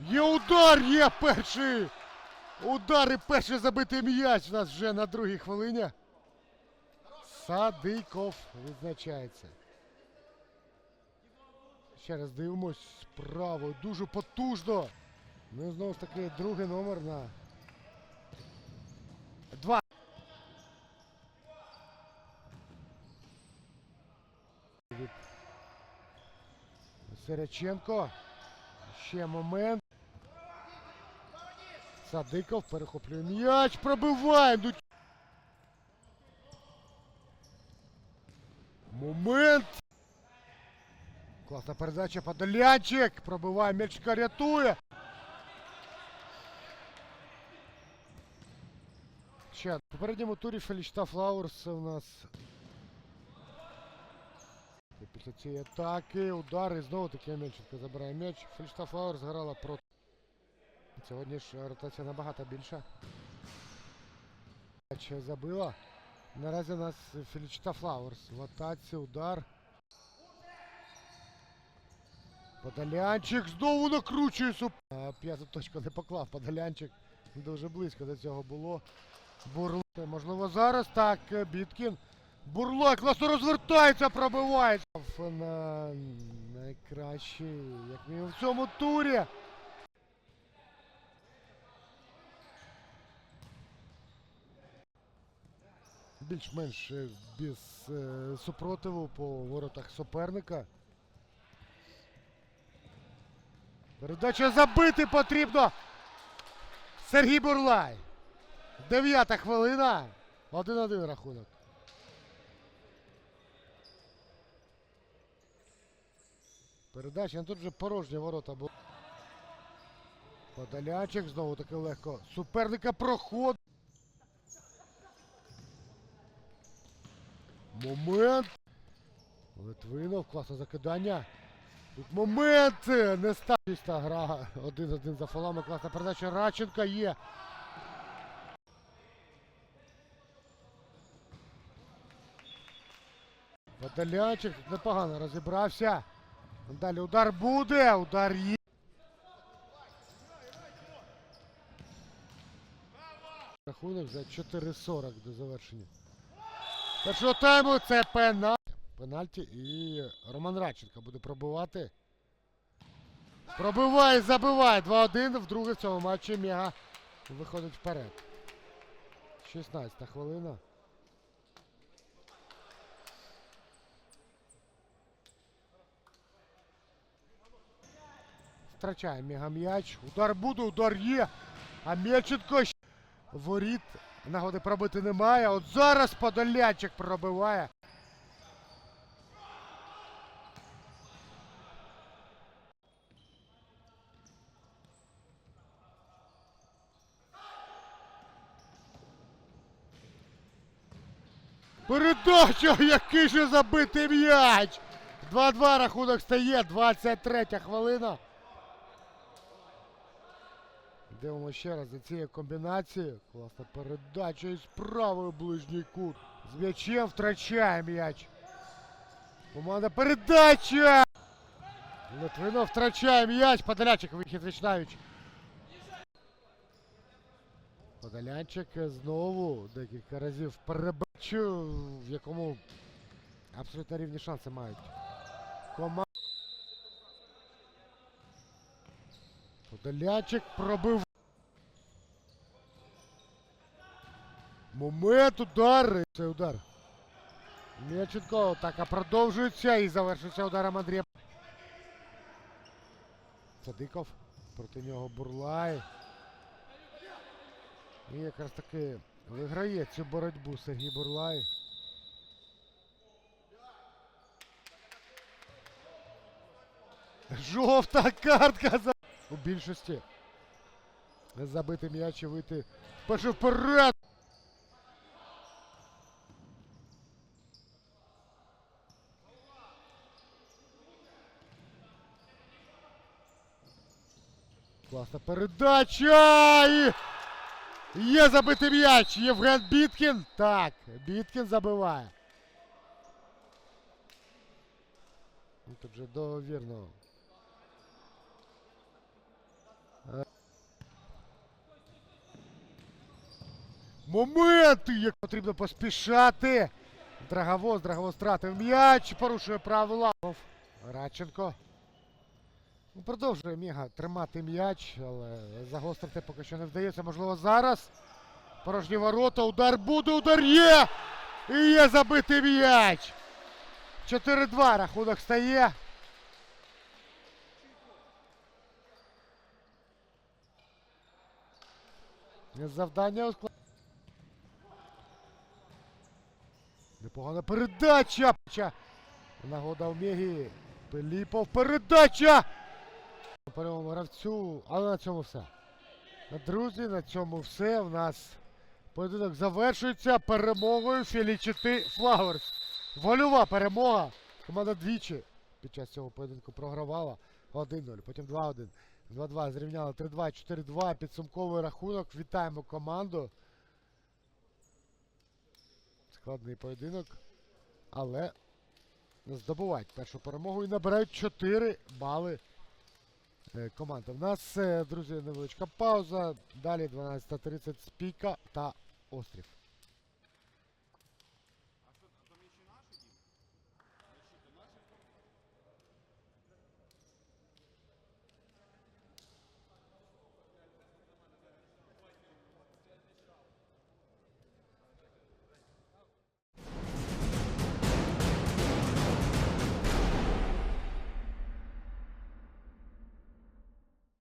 Є удар, є перший. Удар і перший забитий м'яч у нас вже на другій хвилині. Садиков відзначається. Ще раз дивимось справа. Дуже потужно. Ну і знову ж таки другий номер на. Два. Від Сереченко. Ще момент. Садиков перехоплює м'яч. Пробиває. Ну, Момент. Класна передача. Подолянчик. Пробиває м'ячка, рятує. Ще в попередньому турі Фелічта Флауерс у нас. Після цієї атаки удар і знову таки Мельченко забирає м'яч. Фелічта Флауерс грала проти. Сьогодні ж ротація набагато більша. М'яч забила. Наразі у нас Фелічта Флауерс. Атаці удар. Подолянчик знову накручує суп. П'яту не поклав. Подолянчик дуже близько до цього було. Бурлак. Можливо, зараз так. е, Біткін. Бурлак класно розвертається, пробиває. На найкращий, як мінімум в цьому турі. Більш-менш е, без е, супротиву по воротах суперника. Передача забити потрібно. Сергій Бурлай. Дев'ята хвилина. 1-1 рахунок. Передача, ну тут вже порожні ворота були. Подолянчик знову таки легко. Суперника проходить. Момент. Литвинов, класне закидання. Тут момент! Не став. Гра. Один-один за фолами. Класна передача Радченка є. Подолянчик тут непогано розібрався. Далі удар буде, удар є. Рахунок за 4.40 до завершення. Першого тайму це пенальті. Пенальті і Роман Радченко буде пробивати. Пробиває, забиває. 2-1. Вдруге в цьому матчі Мега виходить вперед. 16 хвилина. Втрачає Мега м'яч. Удар буде, удар є. А Мельченко воріт. Нагоди пробити немає. От зараз Подолянчик пробиває. Передача! Який же забитий м'яч! 2-2 рахунок стає, 23 хвилина. Дивимося ще раз за цією комбінацією. Класна передача із правої ближній кут. З м'ячем втрачає м'яч. Команда передача! Литвинов втрачає м'яч. Подолянчик вихід Вічнавіч. Подолянчик знову декілька разів перебачу, в якому абсолютно рівні шанси мають. Команда. Подолянчик пробив. Момент удари. Це удар. М'яченко атака продовжується і завершується ударом Андрія. Садиков. Проти нього Бурлай. І якраз таки виграє цю боротьбу Сергій Бурлай. Жовта картка за... у більшості. Забити м'яч і вийти перший вперед. Класна передача! І... Є забитий м'яч! Євген Біткін. Так, Біткін забиває. Ну, Тут же довірно. Моменти, як потрібно поспішати. Драговоз, Драговоз втратив м'яч, порушує правила. Радченко. Продовжує Міга тримати м'яч, але загострити поки що не вдається. Можливо, зараз. Порожні ворота, удар буде, удар є! І є забитий м'яч! 4-2 рахунок стає. Завдання усклад... Непогана передача. Ча. Нагода в Мегі. Пиліпов. Передача! Першому гравцю. Але на цьому все. Друзі, на цьому все. У нас поєдинок завершується перемогою Філічити Флауерс. Вольова перемога. Команда двічі під час цього поєдинку програвала 1-0, потім 2-1. 2-2 зрівняли 3-2, 4-2. Підсумковий рахунок. Вітаємо команду. Складний поєдинок. Але здобувають першу перемогу і набирають 4 бали е, команди. У нас, е, друзі, невеличка пауза. Далі 12.30 спіка та острів.